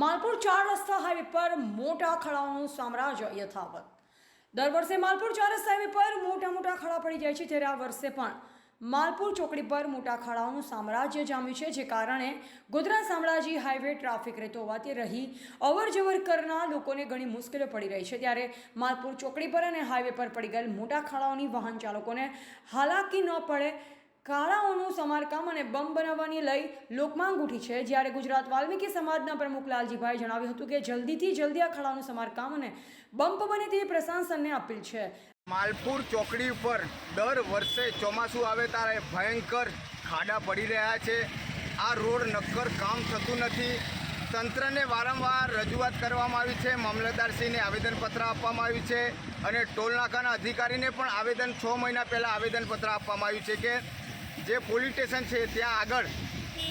માલપુર ચાર રસ્તા હાઈવે પર મોટા ખડાઓનું સામ્રાજ્ય યથાવત. દર વર્ષે માલપુર ચાર રસ્તા હાઈવે પર મોટા મોટા ખળા પડી જાય છે, ત્યારે આ વર્ષે પણ માલપુર ચોકડી પર મોટા ખાડાઓનું સામ્રાજ્ય જામ્યું છે, જે કારણે ગોધરા શામળાજી હાઈવે ટ્રાફિક રહેતો હોવાથી રહી અવર જવર કરનાર લોકોને ઘણી મુશ્કેલીઓ પડી રહી છે. ત્યારે માલપુર ચોકડી પર અને હાઈવે પર પડી ગયેલ મોટા ખાડાઓની વાહન ચાલકોને હાલાકી ન પડે કાળાઓનું સમારકામ અને બમ બનાવવાની લઈ લોકમાંગ ઉઠી છે. જ્યારે ગુજરાત વાલ્મીકી સમાજના પ્રમુખ લાલજીભાઈ જણાવ્યું હતું કે જલ્દીથી જલ્દી આ ખાડાઓનું સમારકામ અને બમ્પ બને તેવી પ્રશાસનને અપીલ છે. માલપુર ચોકડી ઉપર દર વર્ષે ચોમાસું આવે ત્યારે ભયંકર ખાડા પડી રહ્યા છે. આ રોડ નક્કર કામ થતું નથી. તંત્રને વારંવાર રજૂઆત કરવામાં આવી છે. મામલતદારશ્રીને આવેદનપત્ર આપવામાં આવ્યું છે અને ટોલનાકાના અધિકારીને પણ આવેદન છ મહિના પહેલાં આવેદનપત્ર આપવામાં આવ્યું છે કે જે પોલીસ સ્ટેશન છે, ત્યાં આગળ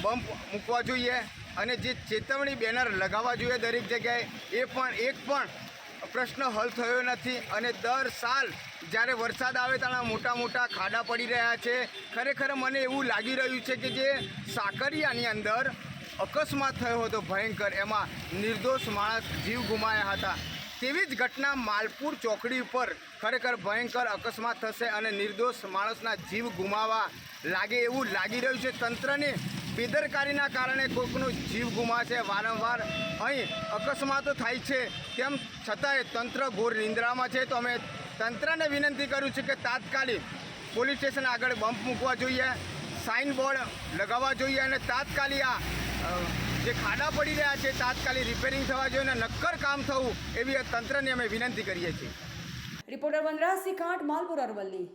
બમ્પ મૂકવા જોઈએ અને જે ચેતવણી બેનર લગાવવા જોઈએ દરેક જગ્યાએ, એ પણ એક પણ પ્રશ્ન હલ થયો નથી અને દર સાલ જ્યારે વરસાદ આવે ત્યારે મોટા મોટા ખાડા પડી રહ્યા છે. ખરેખર મને એવું લાગી રહ્યું છે કે જે સાકરિયાની અંદર અકસ્માત થયો હતો ભયંકર, એમાં નિર્દોષ માણસ જીવ ગુમાયા હતા. તેવી જ ઘટના માલપુર ચોકડી ઉપર ખરેખર ભયંકર અકસ્માત થશે અને નિર્દોષ માણસના જીવ ગુમાવા લાગે એવું લાગી રહ્યું છે. તંત્રની બેદરકારીના કારણે કોઈકનો જીવ ગુમાશે વારંવાર. અહીં અકસ્માતો થાય છે. તેમ છતાંય તંત્ર ઘોર નિંદ્રામાં છે. તો અમે તંત્રને વિનંતી કરું છું કે તાત્કાલિક પોલીસ સ્ટેશન આગળ બમ્પ મૂકવા જોઈએ સાઇન બોર્ડ લગાવવા જોઈએ અને તાત્કાલિક આ જે ખાડા પડી રહ્યા છે, તાત્કાલિક રિપેરિંગ થવા જોઈએ નક્કર કામ થવું એવી તંત્રને અમે વિનંતી કરીએ છીએ. રિપોર્ટર વનરાજ કાંઠ માલપુર અરવલ્લી.